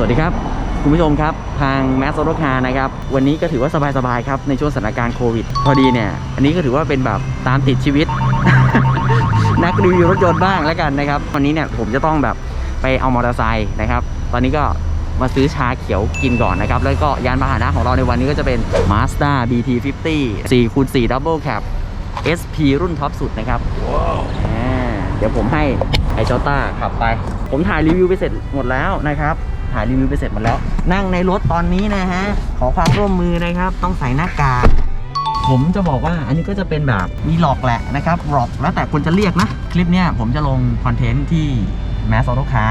สวัสดีครับ คุณผู้ชมครับ ทางแมสโซโลคานะครับ วันนี้ก็ถือว่าสบายๆครับ ในช่วงสถานการณ์โควิด พอดีเนี่ย อันนี้ก็ถือว่าเป็นแบบตามติดชีวิต นักรีวิวรถยนต์บ้างแล้วกันนะครับวันนี้เนี่ยผมจะต้องแบบไปเอามอเตอร์ไซค์นะครับ ตอนนี้ก็มาซื้อชาเขียวกินก่อนนะครับ แล้วก็ยานพาหนะของเราในวันนี้ก็จะเป็น Mazda BT50 4คูณ4 Double Cab SP รุ่นท็อปสุดนะครับอ่าเดี๋ยวผมให้ไอเจ้าต้าขับไป ผมถ่ายรีวิวไปเสร็จหมดแล้วนะครับ ถ่ายรีวิวไปเสร็จหมดแล้ว นั่งในรถตอนนี้นะฮะ ขอความร่วมมือนะครับ ต้องใส่หน้ากากผมจะบอกว่าอันนี้ก็จะเป็นแบบมีหลอกแหละนะครับหลอกแล้วแต่คนจะเรียกนะ คลิปเนี้ยผมจะลงคอนเทนต์ที่แมสโซโลคา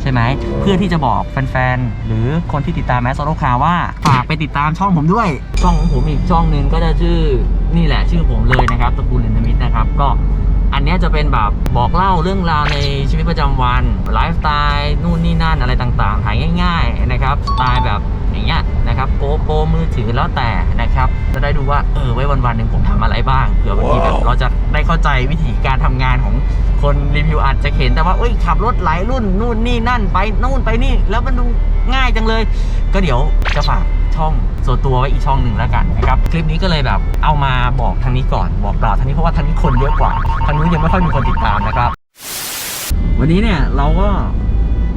ใช่ไหม เพื่อที่จะบอกแฟนๆ หรือคนที่ติดตามแมสโซโลคาว่า ฝากไปติดตามช่องผมด้วย ช่องของผมอีกช่องหนึ่งก็จะชื่อนี่แหละชื่อผมเลยนะครับตระกูลเลนมิตนะครับ ก็ อันเนี้ยจะเป็นแบบบอกเล่าเรื่องราวในชีวิตประจำวันไลฟ์สไตล์นู่นนี่นั่นอะไรต่างๆถ่ายง่าย ๆนะครับสไตล์แบบอย่างเงี้ยนะครับโปโปมือถือแล้วแต่นะครับจะได้ดูว่าเออไว้วันวันๆหนึ่งผมทำอะไรบ้างเผื่อบางทีแบบเราจะได้เข้าใจวิธีการทำงานของคนรีวิวอาจจะเห็นแต่ว่าเอ้ยขับรถหลายรุ่นนู่นนี่นั่นไปนู่นไปนี่แล้วมันดูง่ายจังเลย ก็เดี๋ยวจะฝาก ช่องส่วนตัวไว้อีกช่องหนึ่งแล้วกันนะครับคลิปนี้ก็เลยแบบเอามาบอกทางนี้ก่อนบอกกล่าวทางนี้เพราะว่าทางนี้คนเยอะกว่าทางนู้นยังไม่ค่อยมีคนติดตามนะครับ วันนี้เนี่ยเราก็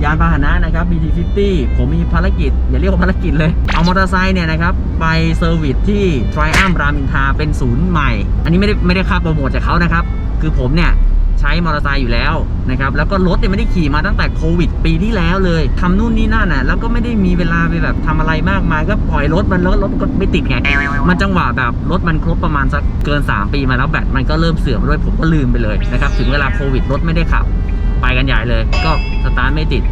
ยานพาหนะนะครับ BT50 ผมมีภารกิจ อย่าเรียกว่าภารกิจเลย เอามอเตอร์ไซค์เนี่ยนะครับ ไปเซอร์วิสที่ Triumph รามินทาเป็นศูนย์ใหม่ อันนี้ไม่ได้ไม่ได้ค่าโปรโมทจากเขานะครับ คือผมเนี่ย ใช้มอเตอร์ไซค์อยู่แล้วนะครับแล้วก็รถเนี่ยไม่ได้ขี่มาตั้งแต่โควิด ปีที่แล้วเลยทำนู่นนี่นั่นน่ะแล้วก็ไม่ได้มีเวลาไปแบบทำอะไรมากมายก็ปล่อยรถมันแล้วรถมันก็ไม่ติดไงมันจังหวะแบบรถมันครบประมาณสักเกิน 3 ปีมาแล้วแบตมันก็เริ่มเสื่อมด้วยผมก็ลืมไปเลยนะครับถึงเวลาโควิดรถไม่ได้ขับ ไปกันใหญ่เลย ก็สตาร์ทไม่ติด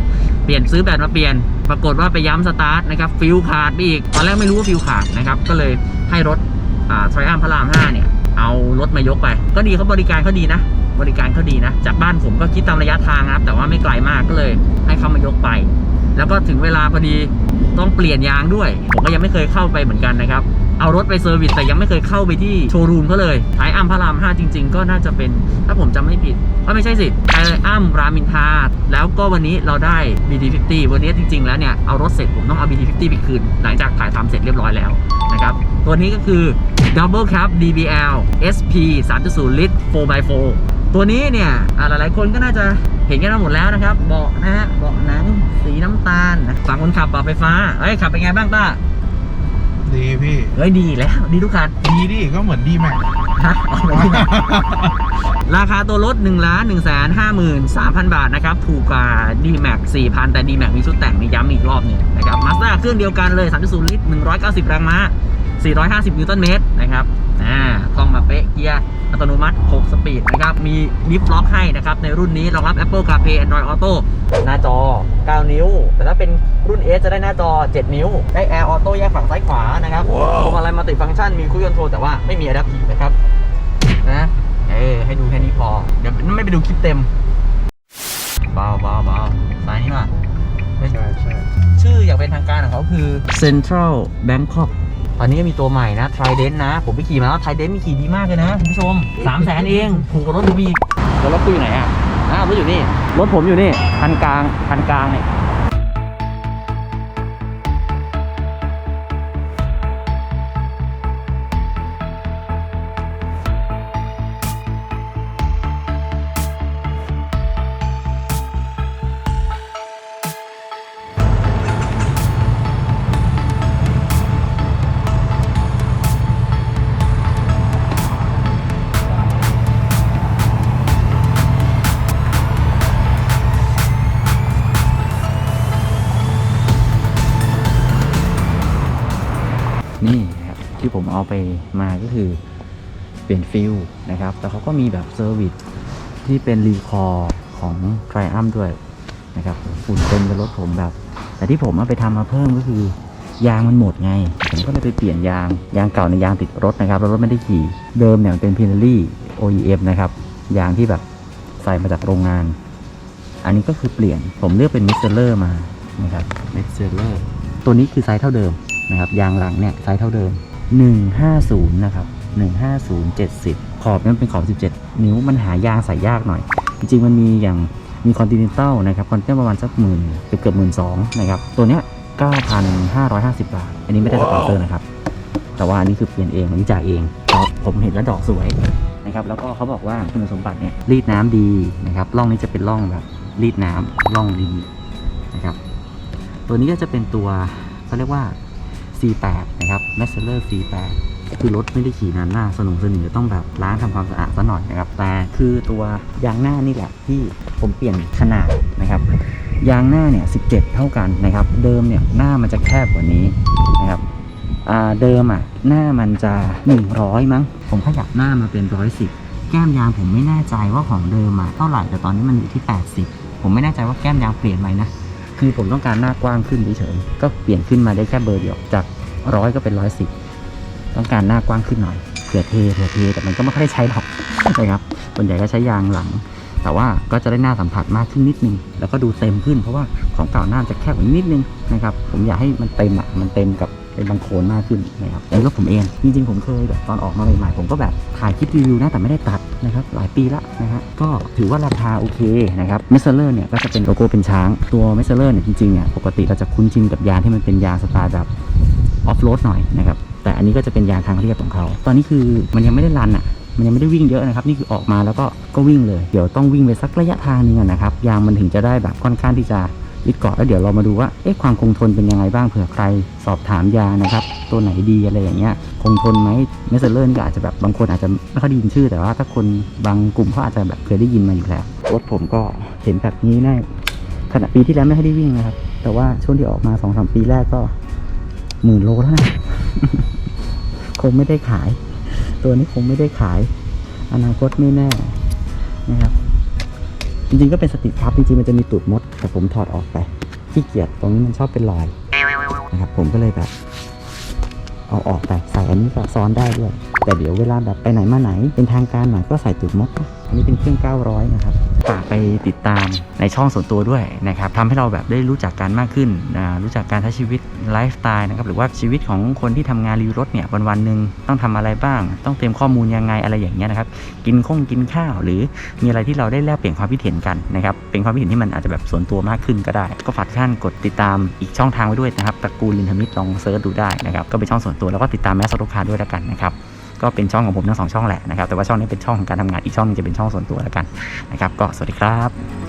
เปลี่ยนซื้อแบตมาเปลี่ยน ปรากฏว่าไปย้ำสตาร์ทนะครับฟิลขาดไปอีกตอนแรกไม่รู้ว่าฟิลขาดนะครับก็เลยให้รถอ่าทริอัมพระราม5เนี่ยเอารถมายกไป ก็ดีเขาบริการเขาดีนะ บริการเขาดีนะ จากบ้านผมก็คิดตามระยะทางนะครับ แต่ว่าไม่ไกลมากก็เลย ให้เขามายกไป แล้วก็ถึงเวลาพอดีต้องเปลี่ยนยางด้วย ผมก็ยังไม่เคยเข้าไปเหมือนกันนะครับ เอารถไปเซอร์วิสแต่ยังไม่เคยเข้าไปที่โชว์รูมเขาเลยไทยอัมพระราม 5 จริง ๆ ก็น่าจะเป็น ถ้าผมจำไม่ผิดก็ไม่ใช่สิไทยอัมรามินทาแล้วก็วันนี้เราได้ BT50 วันนี้จริง ๆ แล้วเนี่ย เอารถเสร็จผมต้องเอา BT50 ไปคืน หลังจากถ่ายทำเสร็จเรียบร้อยแล้วนะครับ ตัวนี้ก็คือ Double Cab DBL SP 3.0 ลิตร 4x4 ตัวนี้เนี่ยอ่าหลายๆคนก็น่าจะเห็นกันมาหมดแล้วนะครับ เบาะนะฮะ เบาะหนังสีน้ำตาลนะฝั่งคนขับปรับไฟฟ้า เอ้ย ขับเป็นไงบ้างต้า ดีพี่ เฮ้ย ดีแล้ว ดีทุกคัน ดีดิ ก็เหมือนดีแม็กฮะเอาไปที่ไหนราคาตัวรถ1ล้าน1แสน53,000บาทนะครับ ถูกกว่า D-Max 4,000 แต่ D-Max มีชุดแต่งนี่ย้ำอีกรอบหนึงนะครับ Mazda เครื่องเดียวกันเลย 3.0 ลิตร 190 แรงม้า 450 นิวตันเมตรนะครับอ่ากล้องมาเป๊ะเกียร์อัตโนมัติ 6 สปีดนะครับ มีลิฟต์ล็อกให้นะครับ ในรุ่นนี้รองรับ Apple CarPlay Android Auto หน้าจอ 9 นิ้ว แต่ถ้าเป็นรุ่น S จะได้หน้าจอ 7 นิ้ว ได้ Air Auto แยกฝั่งซ้ายขวานะครับพวงมาลัยมัลติฟังก์ชัน มีคุยคอนโทรลแต่ว่าไม่มี Adaptive นะครับ นะ เออให้ดูแค่นี้พอ เดี๋ยวไม่ไปดูคลิปเต็ม เบาเบาเบาสายนี้มาเฮ้ยใช่ใช่ชื่ออย่างเป็นทางการของเขาคือ Central Bangkok ตอนนี้ก็มีตัวใหม่นะ Trident นะ ผมไปขี่มาแล้ว Trident มีขี่ดีมากเลยนะคุณผู้ชม3 0 0แสนเองถูกกว่ารถผมอีกแล้วรถกูอยู่ไหนอะอ้าวรถอยู่นี่ รถผมอยู่นี่คันกลางคันกลางเนี่ย ที่ผมเอาไปมาก็คือเปลี่ยนฟิลนะครับ แต่เขาก็มีแบบเซอร์วิสที่เป็นรีคอร์ของ t r i u m p ด้วยนะครับฝุ่นเต็มกับรถผมแบบ แต่ที่ผมเอาไปทำมาเพิ่มก็คือยางมันหมดไง ผมก็เลยไปเปลี่ยนยาง ยางเก่าในยางติดรถนะครับแล้วรถไม่ได้ขี่ เดิมเนี่ยมันเป็น p i n e r y OEM นะครับ ยางที่แบบใส่มาจากโรงงาน อันนี้ก็คือเปลี่ยน ผมเลือกเป็นมิสเซอร์มานะครับมิสเซอร์ ตัวนี้คือไซส์เท่าเดิมนะครับ ยางหลังเนี่ยไซส์เท่าเดิม 150 นะครับ 150 70 ขอบนั้นเป็นขอบ 17 นิ้วมันหายางใส่ยากหน่อย จริงๆ มันมีอย่างมีคอนติเนนตัลนะครับคอนติเนนตัลประมาณสักหมื่นเกือบเกือบหมื่นสองนะครับ ตัวเนี้ย 9,550 บาท อันนี้ไม่ได้สปอนเซอร์นะครับ แต่ว่าอันนี้คือเปลี่ยนเองอันจ่ายเองเพราะผมเห็นแล้วดอกสวยนะครับ แล้วก็เขาบอกว่าคุณสมบัติเนี่ยรีดน้ำดีนะครับร่องนี้จะเป็นร่องแบบรีดน้ำร่องดีนะครับ ตัวนี้ก็จะเป็นตัวเขาเรียกว่า C8 นะครับ m a s s e r C8 คือรถไม่ได้ขี่นานมากสนุกสนิทจะต้องแบบล้างทำความสะอาดซะหน่อยนะครับ แต่คือตัวยางหน้านี่แหละที่ผมเปลี่ยนขนาดนะครับ ยางหน้าเนี่ย 17 เท่ากันนะครับ เดิมเนี่ยหน้ามันจะแคบกว่านี้นะครับเดิมอะหน้ามันจะ 100 มั้ง ผมขยับหน้ามาเป็น 110 แก้มยางผมไม่แน่ใจว่าของเดิมอะเท่าไหร่แต่ตอนนี้มันอยู่ที่ 80 ผมไม่แน่ใจว่าแก้มยางเปลี่ยนไหมนะ คือผมต้องการหน้ากว้างขึ้นเฉยๆก็เปลี่ยนขึ้นมาได้แค่เบอร์เดียวจากร้อยก็เป็นร้อยสิบต้องการหน้ากว้างขึ้นหน่อยเผื่อเทเผื่อเทแต่มันก็ไม่ค่อยได้ใช้หรอกนะครับส่วนใหญ่ก็ใช้ยางหลัง แต่ว่าก็จะได้หน้าสัมผัสมากขึ้นนิดนึง แล้วก็ดูเต็มขึ้นเพราะว่าของเก่าหน้าจะแคบกว่านิดนึงนะครับ ผมอยากให้มันเต็มอะมันเต็มกับ เป็นบางโคนมากขึ้นนะครับอันนี้ก็ผมเอง จริงๆ ผมเคยแบบตอนออกมาใหม่ๆ ผมก็แบบถ่ายคลิปรีวิวนะแต่ไม่ได้ตัดนะครับหลายปีละนะฮะก็ถือว่าราคาโอเคนะครับเมสเซอร์เนี่ยก็จะเป็นโลโก้เป็นช้าง ตัวเมสเซอร์เนี่ยจริงๆเนี่ยปกติเราจะคุ้นชินกับยางที่มันเป็นยางสไตล์แบบออฟโรดหน่อยนะครับแต่อันนี้ก็จะเป็นยางทางเรียบของเขา ตอนนี้คือมันยังไม่ได้รันอะมันยังไม่ได้วิ่งเยอะนะครับ นี่คือออกมาแล้วก็ก็วิ่งเลย เดี๋ยวต้องวิ่งไปสักระยะทางหนึงนะครับ ยางมันถึงจะได้แบบค่อนข้างที่จะ ยึดเกาะแล้วเดี๋ยวเรามาดูว่าเอ๊ะความคงทนเป็นยังไงบ้างเผื่อใครสอบถามยานะครับ ตัวไหนดีอะไรอย่างเงี้ยคงทนไหมเมสเซอร์เลอร์ก็อาจจะแบบบางคนอาจจะไม่ค่อยได้ยินชื่อแต่ว่าถ้าคนบางกลุ่มเขาอาจจะแบบเคยได้ยินมาอยู่แล้วรถผมก็เห็นแบบนี้แน่ขณะปีที่แล้วไม่ค่อยได้วิ่งนะครับ แต่ว่าช่วงที่ออกมาสองสามปีแรกก็หมื่นโลแล้วนะคงไม่ได้ขาย ตัวนี้คงไม่ได้ขาย อนาคตไม่แน่นะครับ จริงๆก็เป็นสติพับจริงๆมันจะมีตูดมด แต่ผมถอดออกไปขี้เกียจตรงนี้มันชอบเป็นรอยนะครับผมก็เลยแบบ เอาออกไปใส่อันนี้ก็ซ้อนได้ด้วย แต่เดี๋ยวเวลาแบบไปไหนมาไหนเป็นทางการหน่อยก็ใส่ตูดมดอันนี้เป็นเครื่อง900นะครับ ฝากไปติดตามในช่องส่วนตัวด้วยนะครับทำให้เราแบบได้รู้จักกันมากขึ้นนะรู้จักการใช้ชีวิตไลฟ์สไตล์นะครับหรือว่าชีวิตของคนที่ทำงานรีวิวรถเนี่ยวันวันหนึ่งต้องทำอะไรบ้าง ต้องเตรียมข้อมูลยังไงอะไรอย่างเงี้ยนะครับกินข้องกินข้าว หรือมีอะไรที่เราได้แลกเปลี่ยนความคิดเห็นกันนะครับเป็นความคิดเห็นที่มันอาจจะแบบส่วนตัวมากขึ้นก็ได้ ก็ฝากท่านกดติดตามอีกช่องทางไว้ด้วยนะครับตระกูลลินทมิตรลองเซิร์ชดูได้นะครับก็เป็นช่องส่วนตัวแล้วก็ติดตามแมสโซลูคาด้วยแล้วกันนะครับ ก็เป็นช่องของผมทั้งสองช่องแหละนะครับแต่ว่าช่องนี้เป็นช่องของการทำงานอีกช่องนึงจะเป็นช่องส่วนตัวแล้วกันนะครับก็สวัสดีครับ